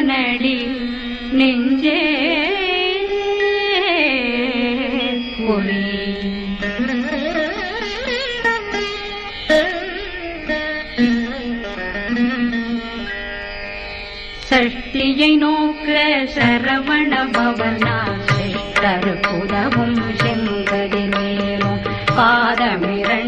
நளில் நெஞ்சே ஒளி சஷ்டியை நோக்க சரவண பவனா தரு செங்கடி மேலும் பாதமிரண்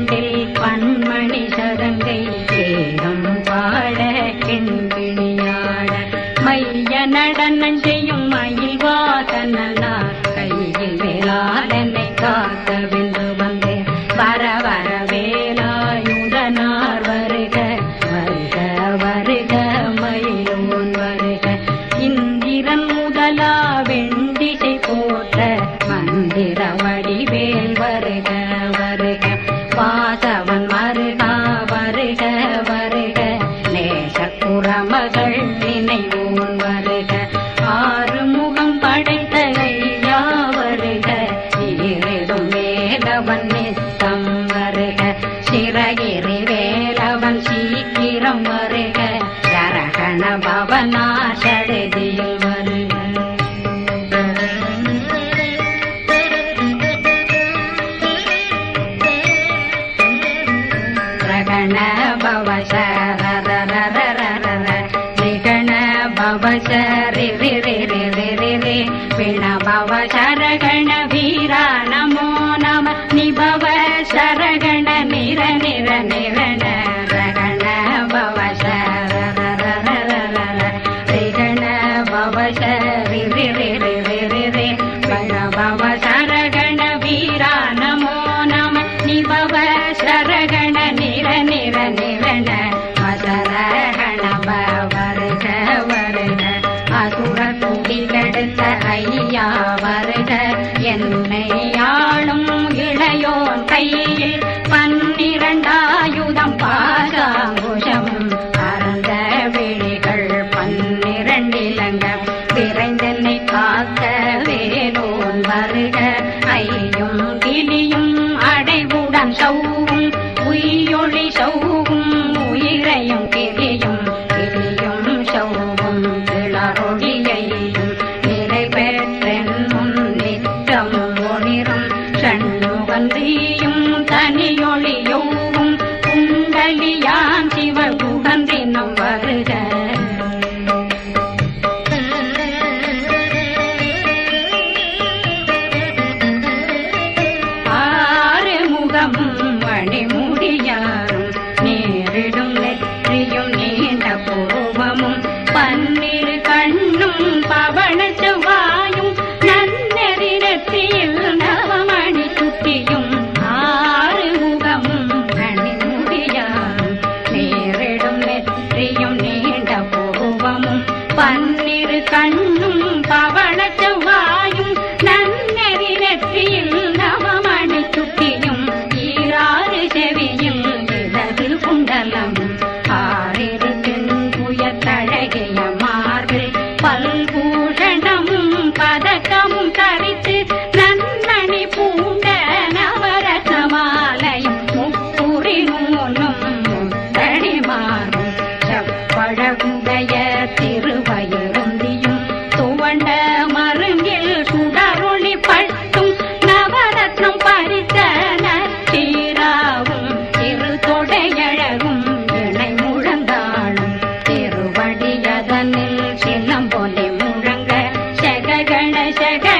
இரண்டில் பன்மணி சதங்கை Hare பணிபவ சரகண நிற நிற நிற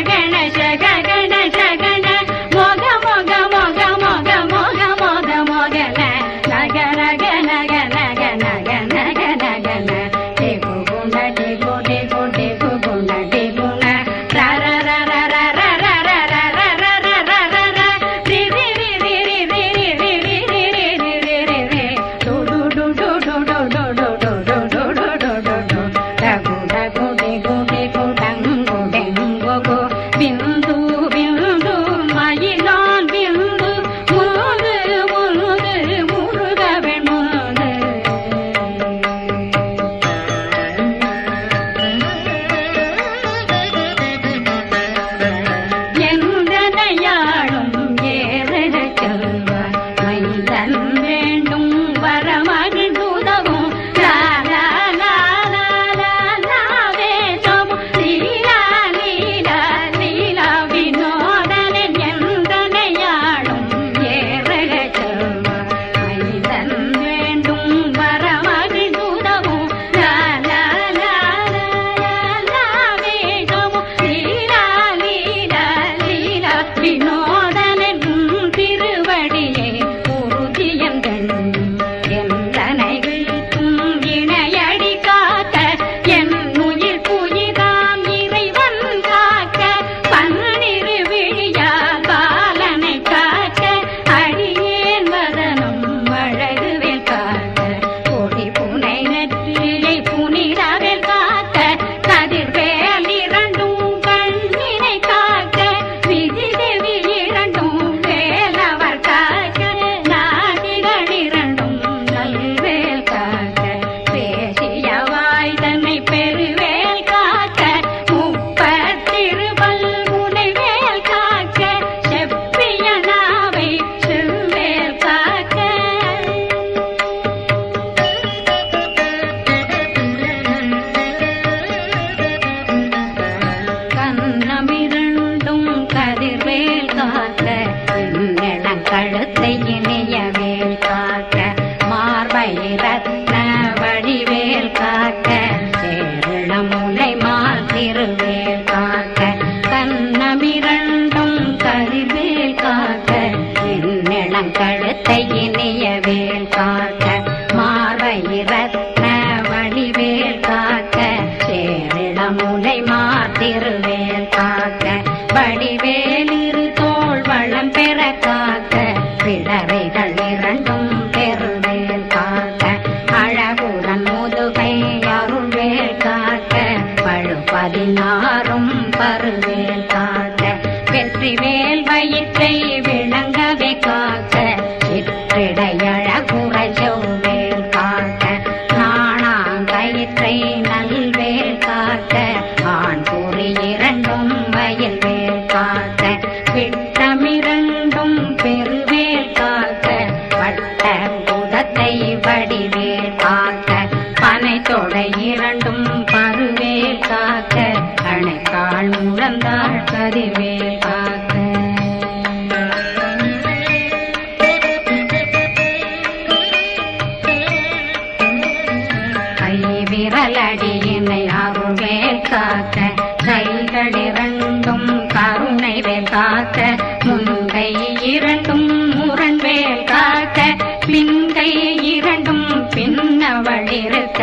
ಗಣ நிறுவ விரலடியினை அருள்வே காத்த கைகளிரண்டும் கருணை வேல் காக்க முன்கை இரண்டும் முரண்வேல் காக்க பின்கை இரண்டும் பின்னவழிருக்க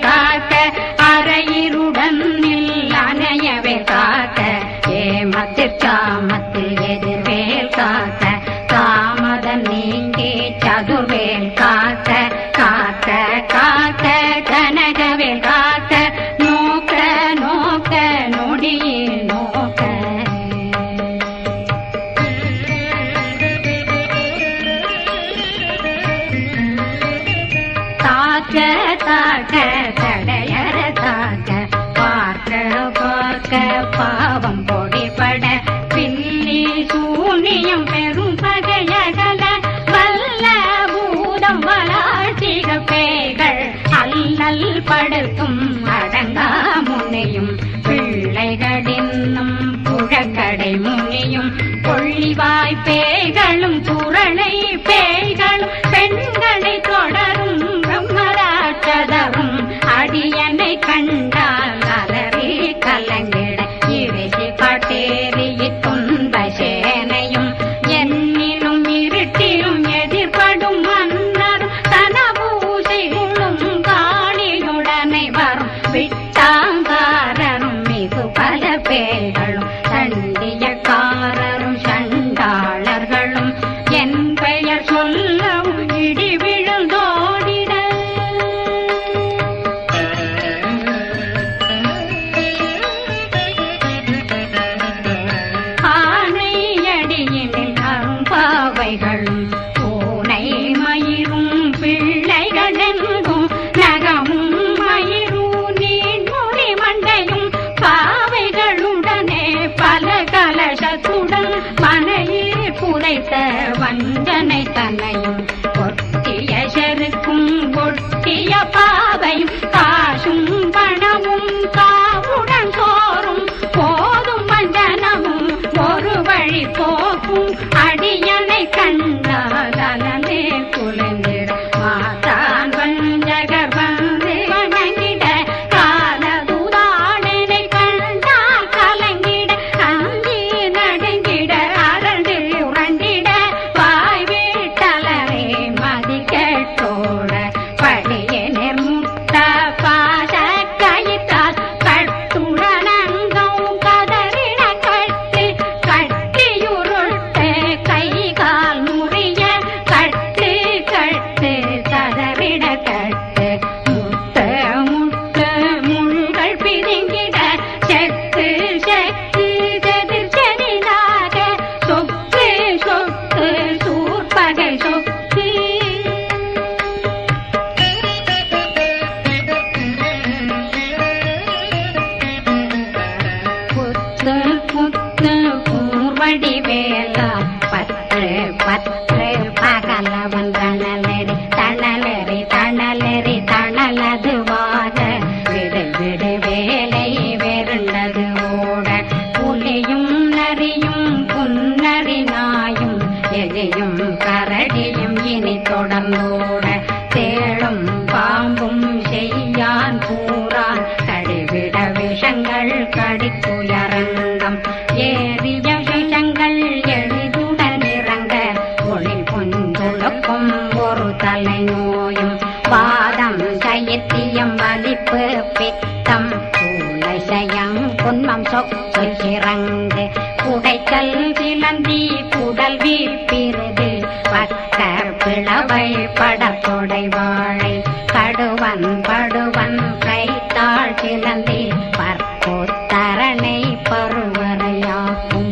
இறங்கு. புகைச்சல் சிலந்தி புடல் வீப்பிருது பக்க பிளவை படத்தொடை வாழை. கடுவன் படுவன் கைத்தாள் சிலந்தி பற்போத்தரணை பருவரையாகும்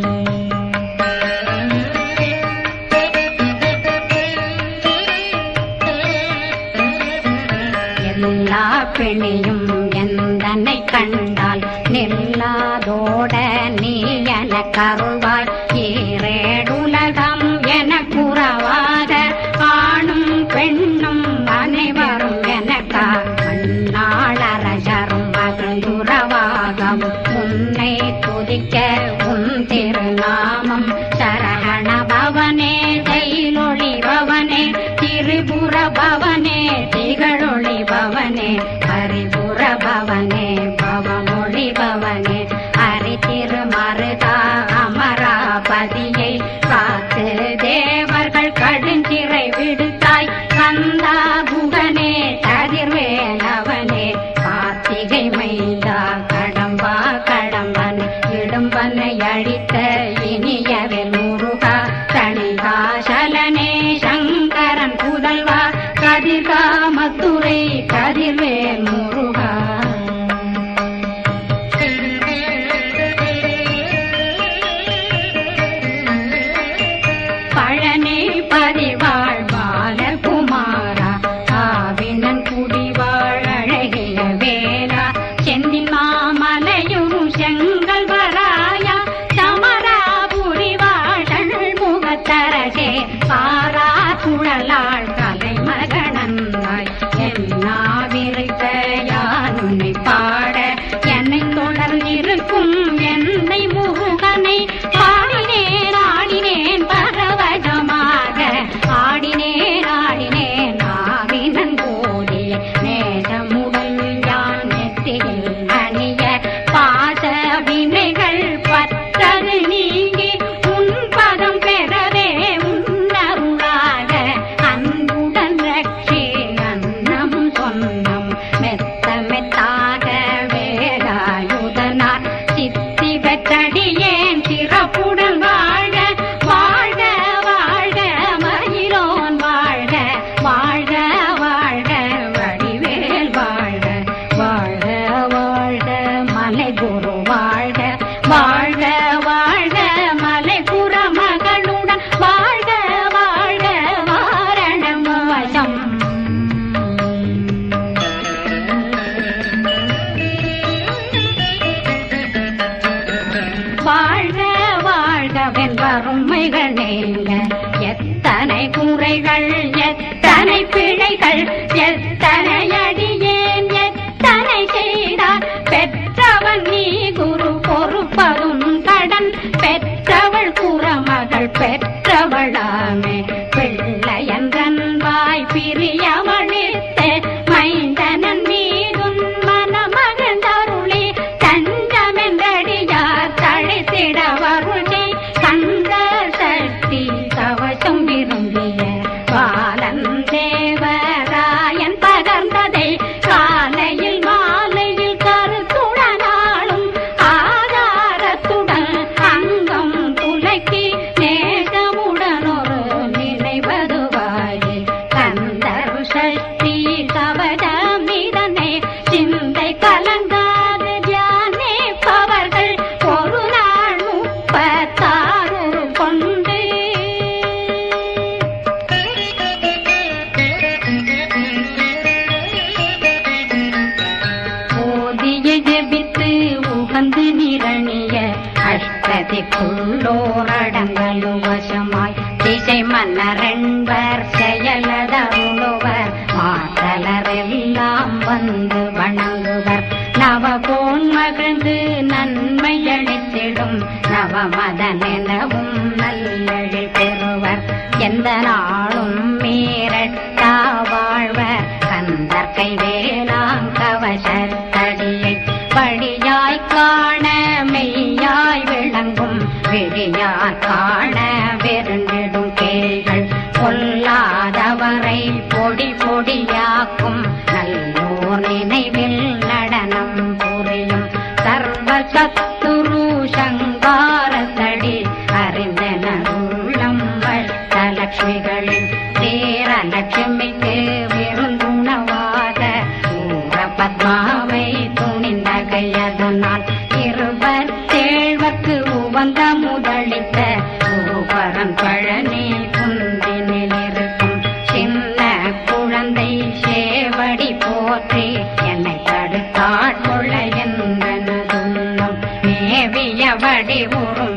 எல்லா பெண்ணையும் எந்தனை கண்டால் நில்லாதோட நீ என கருவாய். then I. வந்த முதலித்த கோபரம் பழனி குந்தினில் இருக்கும் சின்ன குழந்தை சேவடி போற்றி என்னை தடுத்தாள் கொள்ள எந்தனதுள்ளம் மேவியபடி உரு